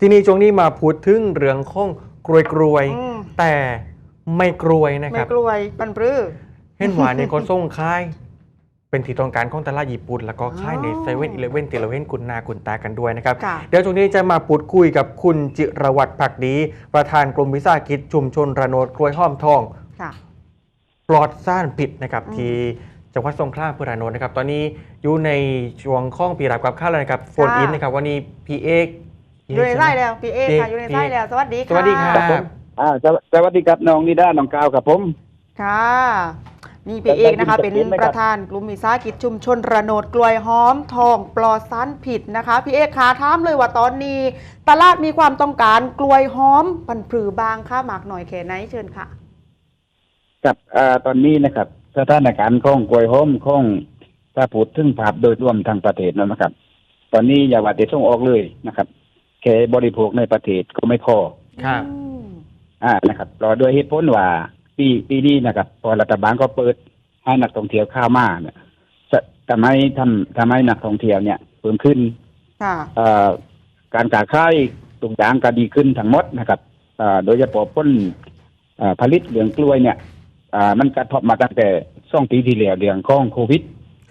ทีนี้ช่วงนี้มาพูดถึงเรื่องของกรวยกรวยๆอืม แต่ไม่กรวยนะคไม่รับ กลวยปันปรื้อ เห็นว่าเนี่ยเขาส่งค่าย เป็นที่ต้องการของตลาดญี่ปุ่น แล้วก็ค่ายในอ๋อเซเว่นอีเลเว่นที่เราเห็นคุณนาคุณตากันด้วยนะครับ ค่ะ เดี๋ยวช่วงนี้จะมาพูดคุยกับคุณจิรวัตรผักดี ประธานกลุ่มวิสาหกิจชุมชนระโนดกล้วยหอมทอง ค่ะ ปลอดซ่านผิดนะครับอืมที่จังหวัดสงขลาเพื่อระโนดนะครับ ตอนนี้อยู่ในช่วงข้องปีรับกับข้าวแล้วนะครับโฟนอินนะครับวันนี้พี่เอก อยู่ในไส้แล้วพี่เอพี่ค่ะอยู่ในไส้แล้ว สวัสดีค่ะสวัสดีค่ะครับผมอ่าสวสวัสดีครับน้องนิด้าน้องกาวครับผมค่ะนี่พี่เอกนะคะได้เป็นยินชัดเจนไหมครับประธานกลุ่มวิสาหกิจชุมชนระโนดกลวยหอมทองปลอดสารผิดนะคะ พี่เอกคะถามเลยว่าตอนนี้ ตลาดมีความต้องการกลวยหอมปันปรือบางค่าหมากหน่อยแค่ไหนเชิญค่ะกับอ่าตอนนี้นะครับสถานการณ์ของกล้วยหอมของถ้าพูดถึงภาพโดยรวมทางประเทศนะครับ ตอนนี้อย่าว่าแต่ส่งออกเลยนะครับแค่บริโภคในประเทศก็ไม่พอครับอืมอ่านะครับรอด้วยเหตุผลว่าปีปีนี้นะครับพอรัฐบาลก็เปิดให้นักท่องเที่ยวเข้ามาเนี่ยจะทำให้ทำทำให้นักท่องเที่ยวเนี่ยเพิ่มขึ้นค่ะเอ่อการการขายตุกอย่างก็ดีขึ้นทั้งหมดนะครับเอ่อโดยเฉพาะผลเอ่อผลิตเหลืองกล้วยเนี่ยอ่ามันกระทบมาตั้งแต่สองปีที่แล้วเรื่องของโควิด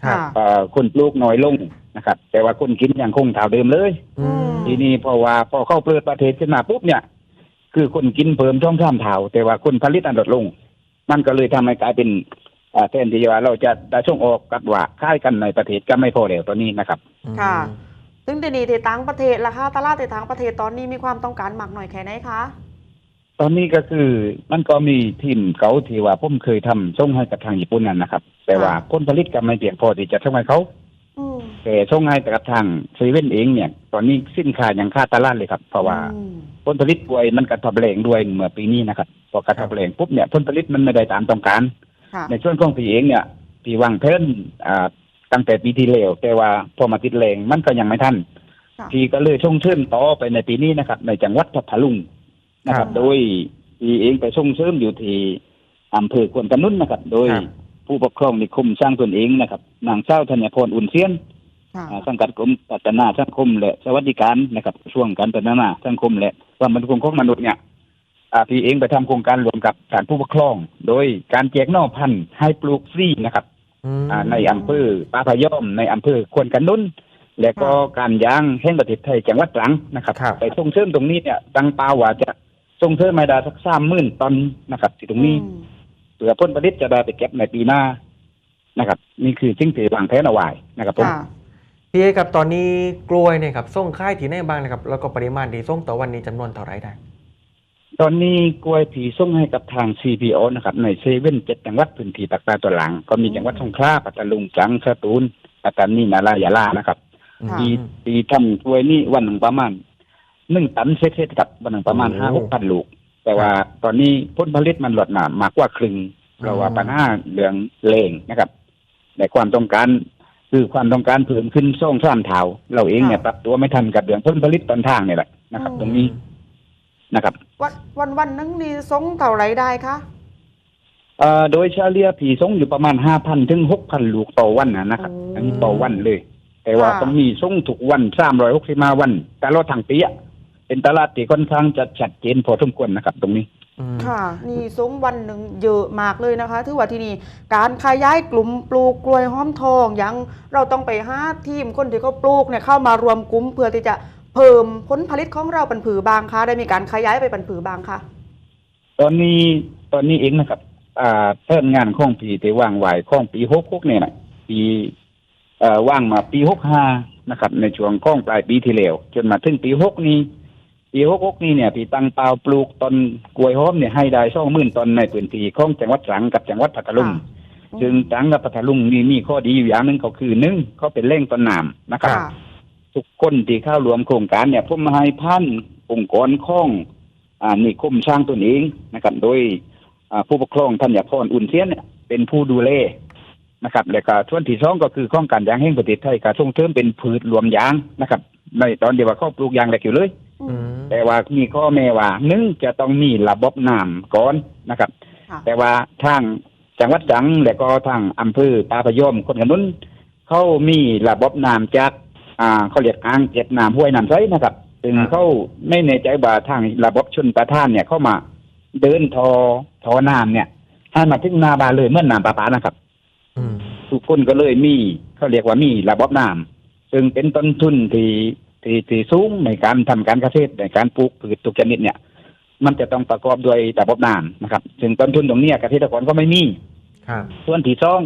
ครับเอ่อคนปลูกน้อยลง นะครับ แต่ว่าคนกินยังคงเท่าเดิมเลย อืม ทีนี้เพราะว่าพอเข้าเปิดประเทศขึ้นมาปุ๊บเนี่ย คือคนกินเพิ่มช่องท่ามเท่าแต่ว่าคนผลิตอันลดลง มันก็เลยทำให้กลายเป็นอ่าแทนที่ว่าเราจะได้ส่งออกกับว่าค่ายกันในประเทศก็ไม่พอแล้วตอนนี้นะครับ ค่ะ ซึ่งเดี๋ยวนี้ในต่างประเทศราคาตลาดในต่างประเทศตอนนี้มีความต้องการหมากหน่อยแค่ไหนคะ ตอนนี้ก็คือมันก็มีทีมเขาที่ว่าผมเคยทำส่งให้กับทางญี่ปุ่นนั่นนะครับ แต่ว่าผลผลิตก็ไม่เพียงพอที่จะส่งให้เขาอืม แต่ส่งให้กับทางเซเว่นเองเนี่ย ตอนนี้สินค้ายังค่าตลาดเลยครับ เพราะว่าอืมผลผลิตป่วยมันกระทบแรงด้วยเมื่อปีนี้นะครับพอกระทบแรงปุ๊บเนี่ยผลผลิตมันไม่ได้ตามต้องการค่ะในส่วนของพี่เองเนี่ยพี่วางแผนอ่าตั้งแต่ปีที่แล้วแต่ว่าพอมาติดแรงมันก็ยังไม่ทันค่ะพี่ก็เลยส่งเสริมต่อไปในปีนี้นะครับ ในจังหวัดพัทลุงนะครับ โดยพี่เองไปส่งเสริมอยู่ที่อำเภอควนกำนุนนะครับ โดยครับผู้ปกครองนิคมสร้างตนเองนะครับนางเจ้าธัญพรอุ่นเซียนค่ะอ่า สังกัดกรมพัฒนาสังคมและสวัสดิการนะครับช่วงการพัฒนาสังคมและความมั่นคงของมนุษย์เนี่ยอ่าพี่เองไปทำโครงการรวมกับฐานผู้ปกครอง โดยการแจกหน่อพันธุ์ให้ปลูกฟรีนะครับอืมอ่าในอำเภอปาพยอมในอำเภอควนกันนุนและก็การยางแห่งประเทศไทยจังหวัดตรังนะครับครับไปส่งเสริมตรงนี้เนี่ยตั้งเป้าว่าจะส่งเสริมไม่ได้สักสามหมื่นตันนะครับที่ตรงนี้อืมเผื่อผลผลิตจะได้ไปเก็บในปีหน้านะครับ นี่คือสิ่งที่วางแผนเอาไว้นะครับผมค่ะ พี่เอกครับตอนนี้กล้วยเนี่ยครับส่งค่ายที่ไหนบ้างนะครับ แล้วก็ปริมาณที่ส่งต่อวันนี้จำนวนเท่าไหรได้ ตอนนี้กล้วยผีส่งให้กับทาง CPO นะครับ ในเซเว่นเจ็ดจังหวัดพื้นที่ภาคใต้ตัวหลัง ก็มีจังหวัดสงขลาปัตตานีจังสตูลปัตตานีนารายาลานะครับ ค่ะ ปีปีทำกล้วยนี่วันหนึ่งประมาณหนึ่งตันเศษๆกับวันหนึ่งประมาณโอ้ ห้าหกพันลูก แต่ว่าตอนนี้ผลผลิตมันลดมามากกว่าครึ่งเพราะว่าอืมปัญหาเรื่องแรงนะครับในความต้องการ คือความต้องการเพิ่มขึ้นส่งสามเท่าเราเองเนี่ยปรับตัวไม่ทันกับเรื่องผลผลิตต้นทางเนี่ยแหละนะครับ ตรงนี้นะครับ วันวันวันนึงนี่สงเท่าไหรได้คะเอ่อโดยเฉลี่ยผีส่งอยู่ประมาณห้าพันถึงหกพันลูกต่อวันนะนะครับอืมอันนี้ต่อวันเลย แต่ว่าค่ะต้องมีส่งทุกวันสามร้อยหกสิบาวันตลอดทางปีอะเป็นตลาดที่ค่อนข้างจะชัดเจนพอสมควรนะครับ ตรงนี้อืม ค่ะ นี่สงวันหนึ่งเยอะมากเลยนะคะถือว่าที่นี่การขยายกลุ่มปลูกกล้วยหอมทองยังเราต้องไปหาทีมคนที่เขาปลูกเนี่ยเข้ามารวมกลุ่มเพื่อที่จะเพิ่มผลผลิตของเราปันผือบางคะได้มีการขยายไปปันผือบางคะตอนนี้ตอนนี้เองนะครับ อ่าเพิ่มงานของปีที่ว่างไว้ของปีหกหกเนี่ยนะปีเอ่อว่างมาปีหกห้านะครับ ในช่วงของปลายปีที่แล้วจนมาถึงปีหกนี้ ปีหกหกนี้เนี่ยปีตั้งเปาปลูกต้นกล้วยหอมเนี่ยให้ได้สองหมื่นต้นในพื้นที่ของจังหวัดตรังกับจังหวัดพัทลุงซึ่งตรังกับพัทลุงนี่มีข้อดีอยู่อย่างหนึ่งก็คือหนึ่งเขาเป็นแหล่งต้นน้ำนะครับค่ะทุกคนที่เข้ารวมโครงการเนี่ยผมให้พันองค์กรข้องอ่านิคมสร้างตนเองนะครับ โดยอ่าผู้ปกครองท่านอยากพรอุ่นเสียนเนี่ยเป็นผู้ดูแลนะครับและก็ส่วนที่สองก็คือข้องการยางแห่งประเทศไทยการส่งเสริมเป็นพืชรวมยางนะครับ ในตอนเดียวว่าเขาปลูกยางแหลกอยู่เลยอืม แต่ว่ามีข้อแม้ว่าหนึ่งจะต้องมีระบบน้ำก่อนนะครับค่ะแต่ว่าทางจังหวัดจังและก็ทางอำเภอตาพยอมคนกันนุนเขามีระบบน้ำจาก อ่าเขาเรียกอ่างเก็บน้ำห้วยน้ำใสนะครับเซึ่งครับเขาไม่ในใจว่าทางระบบชนประทานเนี่ยเข้ามาเดินทอทอน้ำเนี่ยให้มาถึงหนาบานเลยเมื่อน้ำประปานะครับอืมทุกคนก็เลยมีเขาเรียกว่ามีระบบน้ำซึ่งเป็นต้นทุนที่ ที่ที่สูงในการทำการเกษตรในการปลูกพืชทุกชนิดเนี่ย มันจะต้องประกอบด้วยระบบน้ำนะครับ ซึ่งต้นทุนตรงเนี้ยเกษตรกรก็ไม่มีครับส่วนที่สอง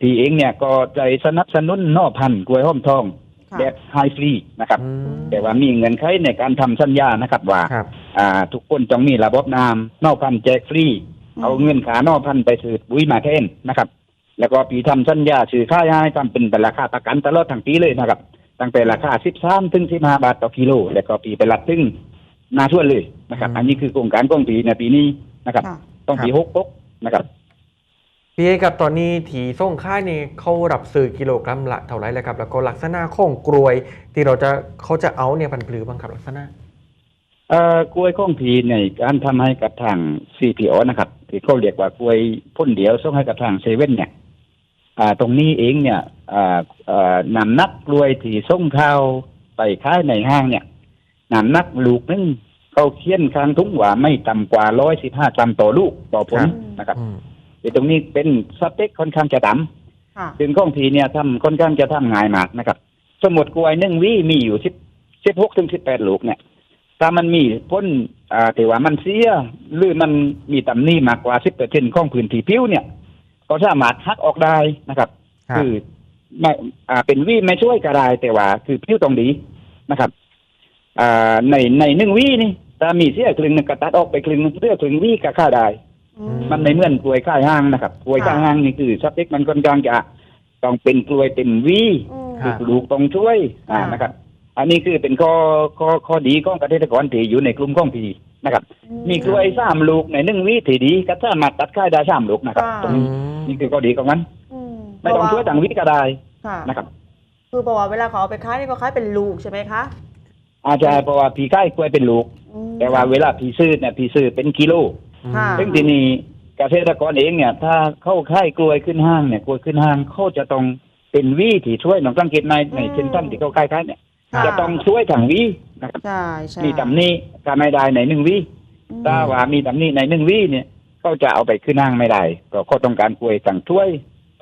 ที่เองเนี่ยก็ใจสนับสนุนนอพันธุ์กล้วยหอมทองค่ะแบบไฮฟรีนะครับอืมแต่ว่ามีเงินไขในการทำสัญญานะครับว่าครับอ่าทุกคนต้องมีระบบน้ำนอกพันธุ์แจกฟรีอืมเอาเงินขานอกพันธุ์ไปซื้อปุ๋ยมาแทนนะครับ แล้วก็ปีทำสัญญาซื้อค่ายให้ทำเป็นราคาประกันตลอดทั้งปีเลยนะครับ ตั้งแต่ราคา13ถึง15บาทต่อกิโล แล้วก็ปีไปรับถึงนาทั่วเลยนะครับ อันนี้คือโครงการของปีในปีนี้นะครับค่ะต้องปีหกกนะครับพี่เอกับตอนนี้ถีส่งค่ายนี่เขารับซื้อกิโลกรัมละเท่าไหรแล้วครับ แล้วก็ลักษณะของกรวย ที่เราจะเขาจะเอาเนี่ยพันธุ์ปลือบ้างครับลักษณะเอ่อกล้วยข้องผีในการทำให้กับทาง CPO นะครับที่เขาเรียกว่ากล้วยพ่นเดียวส่งให้กับทางเซเว่นเนี่ยอ่า ตรงนี้เองเนี่ยอ่าอ่านำนักกล้วยที่ส่งเข้าวไปขายในห้างเนี่ยนำนักลูกนึงเขาเขียนค้างทุงว่าไม่ต่ำกว่าร้อยสิบห้ากรัมต่อลูกต่อผลครับนะครับอืมแต่ตรงนี้เป็นสเปคค่อนข้างจะต่ำค่ะซึ่งข้องผีเนี่ยทำค่อนข้างจะทำง่ายมากนะครับ สมมติกล้วยหนึ่งวีมีอยู่สิบสิบหกถึงสิบแปดลูกเนี่ยถ้ามันมีพ้นอ่าแต่ว่ามันเสียหรือมันมีตำหนี้มากกว่าสิบเปอร์เซ็นของพื้นที่ผิวเนี่ย ก็สามารถหักออกได้นะครับ ครับ คือไม่อ่าเป็นวีไม่ช่วยก็ได้แต่ว่า คือผิวตรงดีนะครับอ่าในในหนึ่งวีนี่ถ้ามีเสียครึ่งหนึงก็ตัดออกไปครึ่งหนึงเสียครึ่งวีก็ค่าได้ อืมันไม่เหมือนกล้วยข้ายห้างนะครับกล้วยข้ายห้างนี่คือสเปคมันค่อนข้างจะต้องเป็นกล้วยเป็นวีอืมครับลูกต้องช่วยอ่าค่ะ นะครับ อันนี้คือเป็นข้อข้อข้อดีของเกษตรกรที่อยู่ในกลุ่มของพีนะครับ มีกล้วยสามลูกในหนึ่งวิถีดีก็สามารถตัดค่ายได้สามลูกนะครับ ค่ะ ตรงอืนี้ม นี่คือข้อดีของมันอืมไม่ต้องช่วยต่างวิก็ได้ค่ะนะครับ คือบอกว่าเวลาเขาเอาไปขายนี่ก็ขายเป็นลูกใช่ไหมคะอาจจะเพราะว่าพีค่ายกล้วยเป็นลูกอืมแต่ว่าเวลาพีซื้อเนี่ยพีซื้อเป็นกิโลค่ะซึ่งทีนี้เกษตรกรเองเนี่ย ถ้าเข้าค่ายกล้วยขึ้นห้างเนี่ยกล้วยขึ้นห้างเขาจะต้องเป็นวิที่ช่วยน้องสังเกตในในเช่นท่านที่เขาค่ายค่ายเนี่ยค่ะจะต้องช่วยทางวินะครับใช่ใช่มีตำหนี้ถ้าไม่ได้ในหนึ่งวิอืมถ้าว่ามีตำหนี้ในหนึ่งวิเนี่ย เขาจะเอาไปขึ้นห้างไม่ได้ก็เขาต้องการกล้วยต่างถ้วย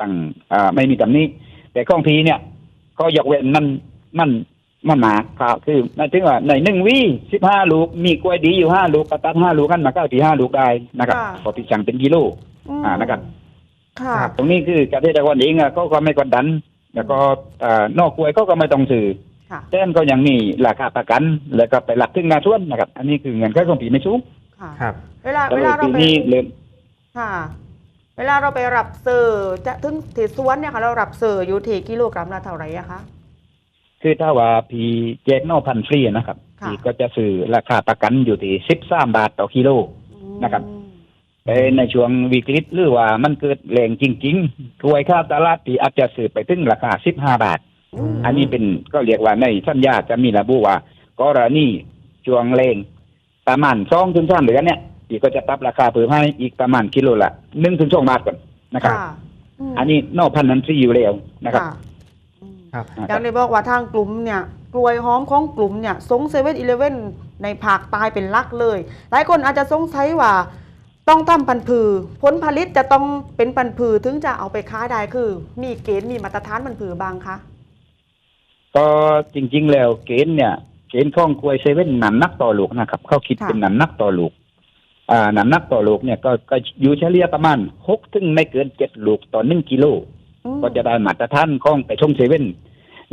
ต่างอ่าไม่มีตำหนี้ แต่ของพีเนี่ย ก็ยกเว้นมันมันมันหนาครับคือหมายถึงว่าในหนึ่งวิสิบห้าลูก มีกล้วยดีอยู่ห้าลูกก็ตัดห้าลูกกันมาก็เอาที่ห้าลูกได้นะครับค่ะพอที่สั่งเป็นกิโลมอ่านะครับค่ะครับตรงนี้คือเกษตรกรเองอะเขาก็ไม่กดดัน แล้วก็อ่านอกกล้วยเขาก็ไม่ต้องซื้อค่ะแต้มก็ยังมีราคาประกัน แล้วก็ไปหลักถึงหนาชวนนะครับ อันนี้คือเงินค่าของปีไม่สูงค่ะครับ เวลาก็เวเลลายเราปีไปนี้เริ่มค่ะ เวลาเราไปรับซื้อจะถึงที่สวนเนี่ยค่ะ เรารับซื้ออยู่ที่กิโลกรัมละเท่าไหร่อะคะ คือถ้าว่าพีแจกนอกพันฟรีนะครับค่ะ พีก็จะซื้อราคาประกันอยู่ที่สิบสามบาทต่อกิโล อืมนะครับ แต่ในช่วงวิกฤตหรือว่ามันเกิดแรงจริงๆรวยค่าตลาดปีอาจจะซื้อไปถึงราคาสิบห้าบาทอืมอันนี้เป็นก็เรียกว่าในสัญญาจะมีระบุว่ากรณีช่วงแรงประมาณสองถึงสามเดือนเนี่ย ปีก็จะปรับราคาเพิ่มให้อีกประมาณกิโลละหนึ่งถึงสองบาทก่อนนะครับค่ะมอันนี้นอกพันนั้นฟรีอยู่แล้วนะครับค่ะอืมครับอย่างที่บอกว่าทางกลุ่มเนี่ยกล้วยหอมของกลุ่มเนี่ยสงเซเว่นอีเลเว่นในภาคใต้เป็นหลักเลย หลายคนอาจจะสงสัยว่าต้องทำปันผือผลผลิตจะต้องเป็นปันผือถึงจะเอาไปค้ายได้คือ มีเกณฑ์มีมาตรฐานปันผือบางคะก็จริง ๆ แล้วเกณฑ์เนี่ยเกณฑ์ของกล้วยเซเว่นหนำนักต่อลูกนะครับเขาคิดเป็นหนำนักต่อลูกอ่า หนำนักต่อลูกเนี่ยก็ก็อยู่เฉลี่ยประมาณหกถึงไม่เกินเจ็ดลูกต่อหนึ่งกิโลอืมก็จะได้มาตรฐานของไปชมเซเว่น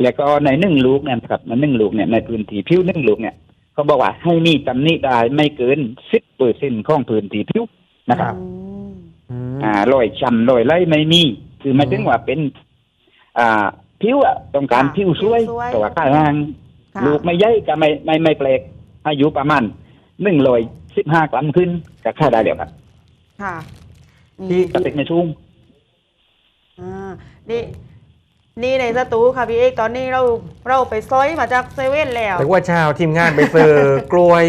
แล้วก็ในหนึ่งลูกเนี่ยนะครับในหนึ่งลูกเนี่ยในพื้นที่ผิวหนึ่งลูกเนี่ยเขาบอกว่าให้มีตำหนิได้ไม่เกินสิบเปอร์เซ็นของพื้นที่ผิวนะครับอืมอืมอ่ารอยช้ำรอยไล่ไม่มี คือหมายถึงว่าเป็น อ่าผิวอะต้องการผิวสวยแต่ว่าข้างล่างค่ะลูกไม่ใหญ่ก็ไม่ไม่ไม่แปลกอายุประมาณหนึ่งร้อย สิบห้ากรัมขึ้นก็ค่าได้แล้วครับค่ะที่นี่สเต็กในชุ่มอ่านี่นี่ในสตูค่ะพี่เอกตอนนี้เราเราไปซอยมาจากเซเว่นแล้วแต่ว่าเช้าทีมงานไปซื้อกล้วย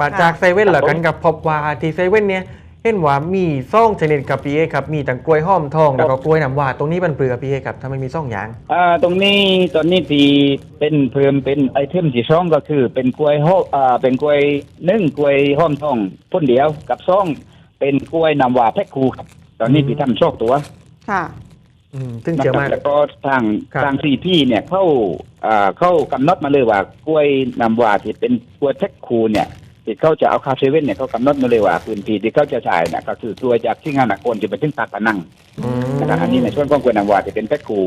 มาจากเซเว่นเหรอกันกับพบว่าที่เซเว่นเนี่ย เห็นเห็นว่ามีซ่องชนิดกับพี่เอครับมีทั้งกล้วยหอมทองแล้วก็กล้วยน้ำว้าตรงนี้มันเปลือกพี่เอครับถ้าไม่มีซ่องยาง อ่าตรงนี้ตอนนี้ที่เป็นเพิ่มเป็นไอเทมที่ช่องก็คือ เป็นกล้วยหออ่าเป็นกล้วยนึ่งกล้วยหอมทองพ่นเดียวกับซ่องเป็นกล้วยนำว่าแพ็คคูครับ ตอนนี้พี่ทำโชคตัวค่ะ อืมซึ่งนะเจอครับมา แล้วก็ทางครับ ทางซีพี่เนี่ยเข้าอ่าเข้ากำหนดมาเลยว่ากล้วยนำว่าที่เป็นกล้วยแพ็คคูเนี่ย ที่เขาจะเอาคาเซเว่นเนี่ยเขากำหนดมาเลยว่าพื้นที่ที่เขาจะจ่ายเนี่ยก็คือกล้วยจากที่งานหนักคนจะไปถึงปากพนังอืมนะครับอันนี้ในส่วนของกล้วยน้ำว้าจะเป็นแพ็คคู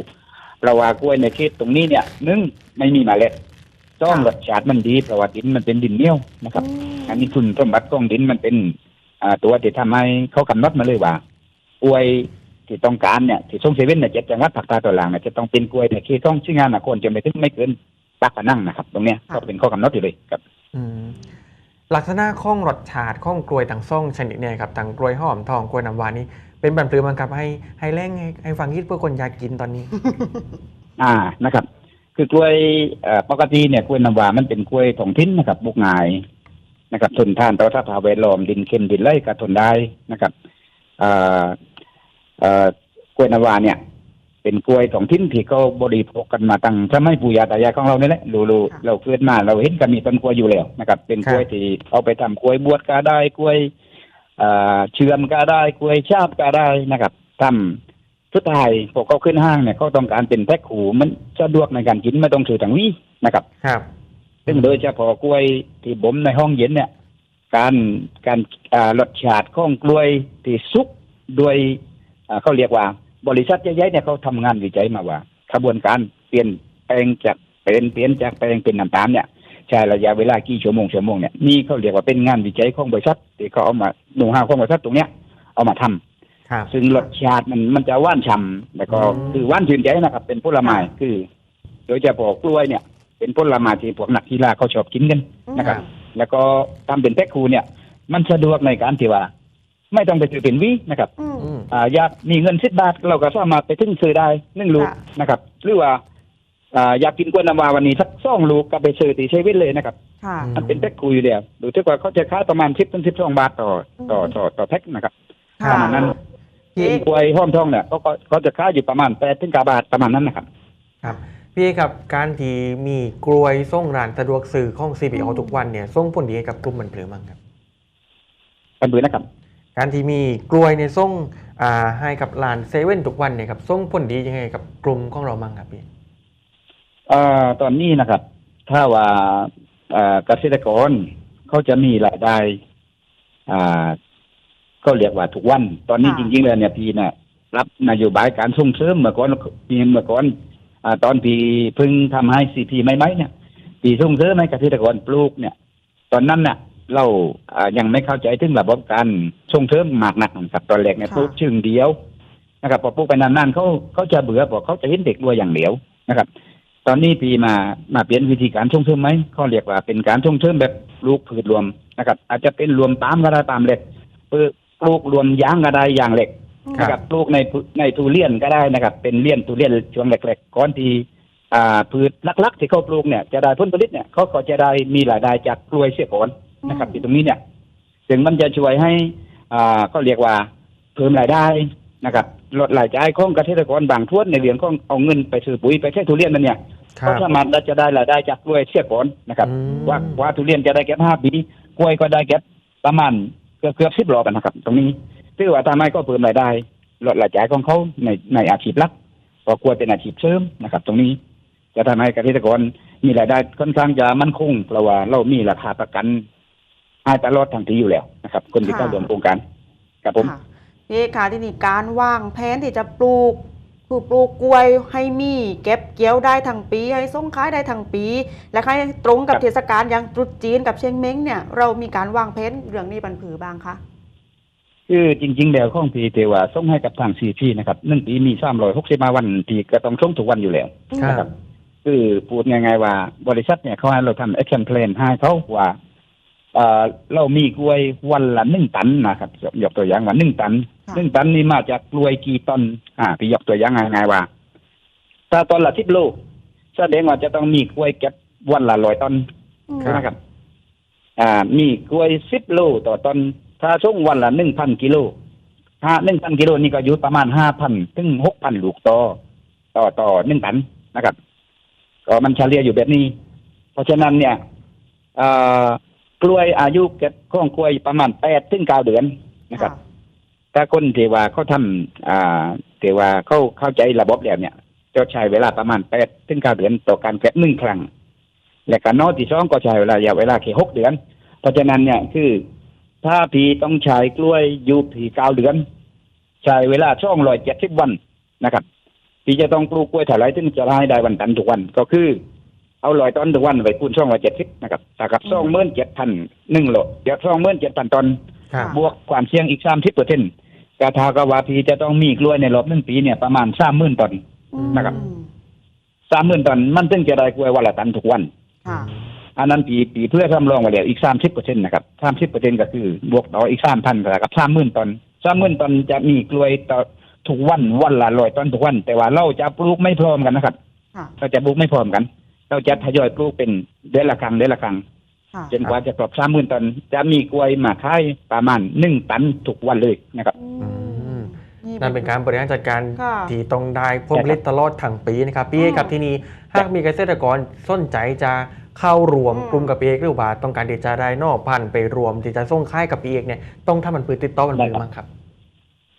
เราว่ากล้วยในเขตตรงนี้เนี่ยหนึ่งไม่มีเมล็ดสองค่ะรสชาติมันดีเพราะว่าดินมันเป็นดินเหนียวนะครับ อันนี้คุณสมบัติของดินมันเป็นอ่าตัวที่ทำให้เขากำหนดมาเลยว่ากล้วยที่ต้องการเนี่ยที่ส่งเซเว่นเนี่ยเจ็ดจังหวัดภาคใต้ตอนหลังเนี่ยจะต้องเป็นกล้วยในเขตต้องชื่องานนะคนจะไม่ถึงไม่เกินปากพนังนะครับ ตรงเนี้ยก็เป็นข้อกำหนดอยู่เลยครับอืม ลักษณะข้องรสชาติข้องกล้วยต่างซ่งชนิดเนี่ยครับต่างกล้วยหอมทองกล้วยน้ำว้านี่เป็นบันปลือบังคับให้ให้แรงให้ให้ฟังยิดเพื่อคนอยากกินตอนนี้ อ่านะครับ คือกล้วยปกติเนี่ยกล้วยน้ำว้ามันเป็นกล้วยท้องถิ่นนะครับบุกงายนะครับทนทานต่อสภาพแวดล้อมดินเค็มดินไร่ก็ทนได้นะครับเอ่อเอ่อกล้วยน้ำว้าเนี่ย เป็นกล้วยท้องถิ่นที่เขาบริโภคกันมาตั้งสมัยปู่ย่าตายายของเรานี่แหละรู้รู้ค่ะเราเกิดมาเราเห็นกันมีต้นกล้วยอยู่แล้วนะครับ เป็นกล้วยที่เอาไปทำกล้วยบวชก็ได้กล้วยเอ่อเชื่อมก็ได้กล้วยชาบก็ได้นะครับทำสุดท้ายพวกเขาขึ้นห้างเนี่ยเขาต้องการเป็นแพ็คขูมันสะดวกในการกินไม่ต้องถือถังวีนะครับ ครับ ซึ่งโดยเฉพาะกล้วยที่บ่มในห้องเย็นเนี่ย การการอ่ารสชาติของกล้วยที่สุกโดยอ่าเขาเรียกว่า บริษัทใหญ่ๆเนี่ยเขาทำงานวิจัยมาว่าขบวนการเปลี่ยนแปลงจากเป็นเปลี่ยนจากแปลงเป็นน้ำตาลเนี่ยใช้ระยะเวลากี่ชั่วโมงชั่วโมงเนี่ยนี่เขาเรียกว่าเป็นงานวิจัยของบริษัทที่เขาเอามาหนูห้าของบริษัทตรงเนี้ยเอามาทำครับซึ่งรสชาติมันมันจะหว่านฉ่ำแล้วก็อืมคือหว่านชื่นใจนะครับ เป็นผลไม้คือ โดยเฉพาะกล้วยเนี่ย เป็นผลไม้ที่พวกนักกีฬาเขาชอบกินกันนะครับ แล้วก็ทำเป็นแพ็คคูเนี่ย มันสะดวกในการที่ว่า ไม่ต้องไปซื้อเป็นวินะครับอืมอืม อ่าอยากมีเงินสิบบาทเราก็สามารถไปถึงซื้อได้หนึ่งลูกค่ะ นะครับ หรือว่าอ่าอยากกินกล้วยน้ำว้าวันนี้สักสองลูกก็ไปซื้อที่เซเว่นเลยนะครับ ค่ะ อืม มันเป็นแพ็คคูอยู่เดียวดูที่ว่าเขาจะขายประมาณสิบถึงสิบสองบาทต่อต่อต่อต่อแพ็คนะครับค่ะ ประมาณนั้นพี่เป็นกล้วยห้อมทองเนี่ยเขาก็เขาจะขายอยู่ประมาณแปดถึงเก้าบาทประมาณนั้นนะครับ ครับพี่เอครับการที่มีกล้วยส่งร้านสะดวกสื่อของ CPO ทุกวันเนี่ยส่งผลดีให้กับกลุ่มมันเปลือมั้งครับ กันเบือนะครับ การที่มีกล้วยในส่งอ่าให้กับร้านเซเว่นทุกวันเนี่ยครับส่งผลดียังไงกับกลุ่มของเรามั้งครับพี่เอ่อตอนนี้นะครับ ถ้าว่าเอ่อเกษตรกรเขาจะมีรายได้ อ่าก็เรียกว่าทุกวัน ตอนนี้จริงๆแล้วเนี่ยพี่น่ะรับนโยบายการส่งเสริมเมื่อก่อนปีเมื่อก่อนอ่าตอนปีเพิ่งทำให้ซีพีไม่ไหมเนี่ยปีส่งเสริมให้เกษตรกรปลูกเนี่ย ตอนนั้นเนี่ย เราอ่ายังไม่เข้าใจถึงระบบการส่งเสริมมากนักนะครับตอนแรกเนี่ยค่ะปลูกชึงเดียวนะครับพอปลูกไปนานๆเขาเขาจะเบื่อเพราะเขาจะเห็นเด็กรวยอย่างเดียวนะครับ ตอนนี้ปีมามาเปลี่ยนวิธีการส่งเสริมไหมเขาเรียกว่าเป็นการส่งเสริมแบบปลูกพืชรวมนะครับ อาจจะเป็นรวมตามก็ได้ตามเหล็กปลูกปลูกรวมยางก็ได้ยางเหล็กครับนะครับปลูกในพืในทุเรียนก็ได้นะครับ เป็นเลี้ยนทุเรียนช่วงแรกๆก่อนที่อ่าพืชลักๆที่เขาปลูกเนี่ยจะได้ผลผลิตเนี่ยเขาก็จะได้มีรายได้จากกล้วยเสียก่อ นนะครับที่ตรงนี้เนี่ยถึงมันจะช่วยให้อ่าก็เรียกว่าเพิ่มรายได้นะครับลดรายจ่ายของเกษตรกรบางทวนในเรื่องของเอาเงินไปซื้อปุ๋ยไปใช้ทุเรียนนั่นเนี่ยครัเขาบสามารถจะได้รายได้จากกล้วยเสียก่อนนะครับ อืม ว่าว่าทุเรียนจะได้เก็บห้าปีกล้วยก็ได้เก็บประมาณเกือบเกือบสิบรอบอะนะครับ ตรงนี้ถือว่าทำให้ก็เพิ่มรายได้ลดรายจ่ายของเขาในในอาชีพหลักเพอกล้วยเป็นอาชีพเสริมนะครับ ตรงนี้ จะทำให้เกษตรกรมีรายได้ค่อนข้างจะมั่นคงเพราะว่าเรามีราคาประกัน ให้ตลอดทางที่อยู่แล้วนะครับ คนที่เข้าร่วมโครงการครับผมค่ะพี่ค่ะที่นี่การวางแผนที่จะปลูกคือปลูกกล้วยให้มีเก็บเกี่ยวได้ทั้งปี ให้ส่งขายได้ทั้งปี และให้ตรงกับครับเทศกาลอย่างตรุษจีนกับเชียงเม้งเนี่ย เรามีการวางแผนเรื่องนี้บันผือบ้างคะคือจริง ๆ แล้วของพีเทว่าส่งให้กับทางซีพีนะครับหนึ่งปีมีสามร้อยหกสิบาวันปีก็ต้องส่งทุกวันอยู่แล้วครับนะครับ คือพูดง่ายๆว่าบริษัทเนี่ยเขาให้เราทำ action plan ให้เขาว่า เอ่อเรามีกล้วยวันละหนึ่งตันนะครับยกยกตัวอย่างว่าหนึ่งตันค่ะหนึ่งตันนี่มาจากกล้วยกี่ต้น อ่าพี่ยกตัวอย่างง่ายๆว่า ถ้าต้นละสิบโลแสดงว่าจะต้องมีกล้วยเก็บวันละร้อยต้นอืมครับนะครับ อ่า มีกล้วยสิบโลต่อต้นถ้าส่งวันละหนึ่งพันกิโลถ้าหนึ่งพันกิโลนี่ก็อยู่ประมาณห้าพันถึงหกพันลูกต่อ ต่อต่อหนึ่งตันนะครับ ก็มันเฉลี่ยอยู่แบบนี้ เพราะฉะนั้นเนี่ยเอ่อ กล้วยอายุเก็บของกล้วยประมาณแปดถึงเก้าเดือนนะครับ ถ้าคนที่ว่าเขาทำอ่าที่ว่าเขาเข้าใจระบบแล้วเนี่ยจะใช้เวลาประมาณแปดถึงเก้าเดือนต่อการเก็บหนึ่งครั้งและการนอที่สองก็ใช้เวลาระยะเวลาแค่หกเดือน เพราะฉะนั้นเนี่ยคือถ้าพีต้องใช้กล้วยอยู่ผีเก้าเดือนใช้เวลาช่องรอยเจ็ดสิบวันนะครับพี่จะต้องปลูกกล้วยเถ่าไรถึงจะให้ได้วันตันทุกวันก็คือ เอาลอยต้นทุกวันไปคูณช่องรอยเจ็ดสิบนะครับถ้ากับช่องเมื่อเจ็ดพันหนึ่งโลเดี๋ยวช่องเมื่อเจ็ดพันตอน ครับ บวกความเสี่ยงอีกสามสิบเปอร์เซ็นต์กาทากาวาพีจะต้องมีกล้วยในรอบหนึ่งปีเนี่ยประมาณสามหมื่นตันอืมนะครับสามหมื่นตันมันถึงจะได้กล้วยวันละตันทุกวัน ค่ะอันนั้นปีปีเพื่อทำรองไว้แล้วอีกสามสิบเปอร์เซ็นต์นะครับสามสิบเปอร์เซ็นต์ก็คือบวกต่ออีกสามพันกับสามหมื่นตันสามหมื่นตันจะมีกล้วยต่อทุกวันวันละร้อยตันทุกวัน แต่ว่าเราจะปลูกไม่พร้อมกันนะครับค่ะเราจะปลูกไม่พร้อมกัน เราจะทยอยปลูกเป็นเดือนละครั้งเดือนละครั้งค่ะจนกว่าจะครบสามหมื่นตัน จะมีกล้วยมาขายประมาณหนึ่งตันทุกวันเลยนะครับอืมนั่นเป็นการบริหารจัดการค่ะที่ต้องได้ผลผลิตตลอดทั้งปีนะครับพี่เอกครับที่นี่หากมีเกษตรกรสนใจจะเข้ารวมอืมกลุ่มกับพี่เอกหรือว่าต้องการที่จะได้นอกพันธุ์ไปรวมที่จะส่งค่ายกับพี่เอกเนี่ยต้องทำมันพือติดต่อมันพือมั้งครับ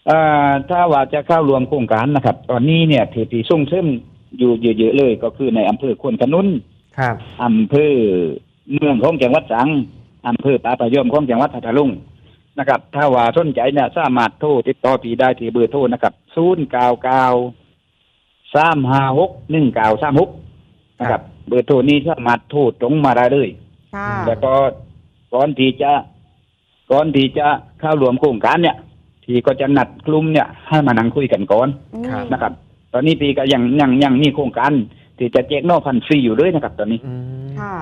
เอ่อถ้าว่าจะเข้ารวมโครงการนะครับ ตอนนี้เนี่ยที่ที่ส่งเสริม อยู่เยอะๆเลยก็คือในอำเภอควนขนุนครับอำเภอเมืองของจังหวัดสังอำเภอปาปะยมของจังหวัดพัทลุงนะครับ ถ้าว่าสนใจเนี่ยสามารถโทรติดต่อพี่ได้ที่เบอร์โทรนะครับศูนย์เก้าเก้าสามห้าหกหนึ่งเก้าสามหกนะครับ เบอร์โทรนี้สามารถโทรตรงมาได้เลยค่ะแล้วก็ก่อนที่จะก่อนที่จะเข้ารวมโครงการเนี่ย ที่ก็จะนัดกลุ่มเนี่ย ให้มานั่งคุยกันก่อนอืมครับนะครับ ตอนนี้ปีก็ยังยังยังมีโครงการที่จะแจกนอกพันธุ์ฟรีอยู่เลยนะครับ ตอนนี้อืมค่ะ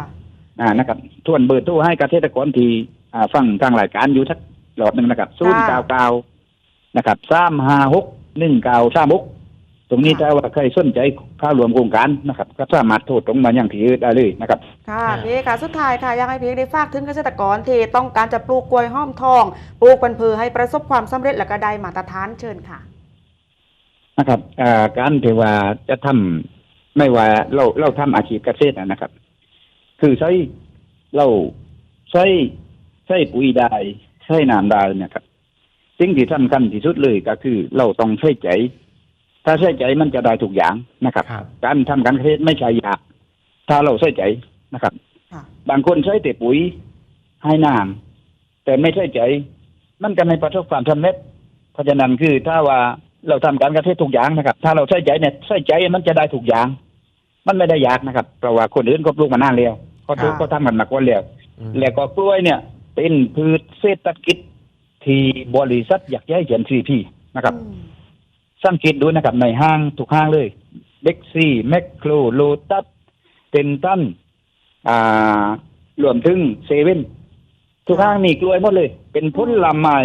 อ่านะครับทวนเบอร์โทรให้เกษตรกรที่อ่าฟังทางรายการอยู่สักรอบหนึ่งนะครับศูนย์เก้าเก้านะครับสามห้าหกหนึ่งเก้าสามหกตรงนี้ถ้าว่าใครสนใจเข้ารวมโครงการนะครับ ก็สามารถโทรตรงมาอย่างที่ได้เลยนะครับ ค่ะพี่เอกค่ะสุดท้ายค่ะอยากให้พี่เอกได้ฝากถึงเกษตรกรที่ต้องการจะปลูกกล้วยห้อมทอง ปลูกเป็นพือให้ประสบความสำเร็จและก็ได้มาตรฐานเชิญค่ะ นะครับอ่าการที่ว่าจะทำไม่ว่าเราเราทำอาชีพเกษตรนะครับ คือใช้เราใช้ใช้ปุ๋ยได้ใช้น้ำได้นะครับสิ่งที่สำคัญที่สุดเลยก็คือ เราต้องใช้ใจ ถ้าใช้ใจมันจะได้ทุกอย่างนะครับครับการทำการเกษตรไม่ใช่ยากถ้าเราใช้ใจนะครับค่ะบางคนใช้แต่ปุ๋ยให้น้ำแต่ไม่ใช่ใจ มันก็ไม่ประสบความสำเร็จเพราะฉะนั้นคือถ้าว่า เราทำการเกษตรทุกอย่างนะครับ ถ้าเราใช้ใจเนี่ยใช้ใจมันจะได้ทุกอย่าง มันไม่ได้ยากนะครับเพราะว่าคนอื่นก็ปลูกมานานแล้วเขาปลูกค่ะเขาทำกันมาก่อนแล้วอืมแล้วก็กล้วยเนี่ย เป็นพืชเศรษฐกิจที่บริษัทอยากจะให้เขียนซีพีนะครับอืมสังเกตดูนะครับ ในห้างทุกห้างเลยเบ็กซี่แมคโครโลตัสเทนตันอ่ารวมถึงเซเว่นทุกห้างมีกล้วยหมดเลย เป็นผลไม้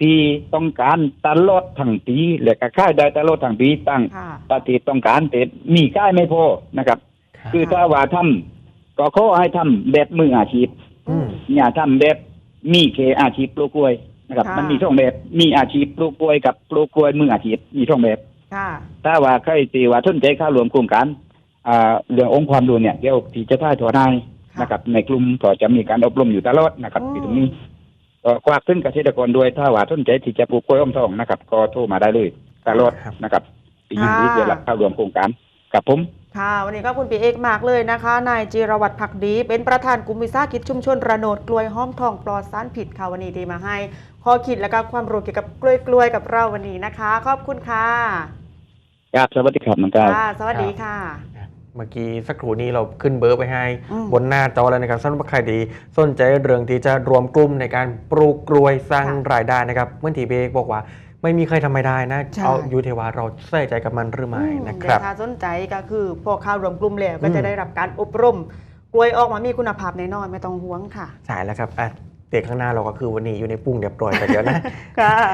ที่ต้องการตลอดทั้งปีและก็ขายได้ตลอดทั้งปีตั้งค่ะประเทศต้องการแต่มีขายไม่พอนะครับครับคือถ้าว่าทำก็ขอให้ทำแบบมืออาชีพอืมอย่าทำแบบมีเคอาชีพปลูกกล้วยนะครับค่ะมันมีสองแบบมีอาชีพปลูกกล้วยกับปลูกกล้วยมืออาชีพมีสองแบบค่ะถ้าว่าใครตีว่าทุนใจเข้ารวมโครงการอ่าเรื่ององค์ความรู้เนี่ยเดี๋ยวที่จะท่ายถอนายนะครับ ในกลุ่มก็จะมีการอบรมอยู่ตลอดนะครับอืมที่ตรงนี้ ก็ควักถึงเกษตรกรด้วยถ้าว่าทุนใจที่จะปลูกกล้วยอ้อมทองนะครับ ก็โทรมาได้เลยตลอดนะครับปีนี้จะรับเข้ารวมโครงการกับผมค่ะวันนี้ก็คุณปีเอกมากเลยนะคะ นายจิรวัตรผักดี เป็นประธานกลุ่มวิสาหกิจชุมชนระโนดกล้วยห้อมทองปลอดสารผิดค่ะวันนี้ที่มาให้ข้อคิดและก็ความรู้เกี่ยวกับกล้วยกล้วยๆกับเราวันนี้นะคะ ขอบคุณค่ะครับสวัสดีครับน้องก้าวค่ะสวัสดีค่ะ เมื่อกี้สักครู่นี้เราขึ้นเบอร์ไปให้อืมบนหน้าจอแล้วนะครับสำหรับใครดีสนใจเรื่องที่จะรวมกลุ่มในการปลูกกลวยสร้างค่ะรายได้นะครับเมื่อทีเบกบอกว่าไม่มีใครทำไม่ได้นะใช่เอาอยู่ที่ว่าเราใส่ใจกับมันหรือไม่อืมนะครับเดี๋ยวถ้าสนใจก็คือพอเข้ารวมกลุ่มแล้วก็อืมจะได้รับการอบรมกล้วยออกมามีคุณภาพแน่นอนไม่ต้องห่วงค่ะใช่แล้วครับอะเด็กข้างหน้าเราก็คือวันนี้อยู่ในปุ้งเรียบร้อยแต่เดี๋ยวนะค่ะ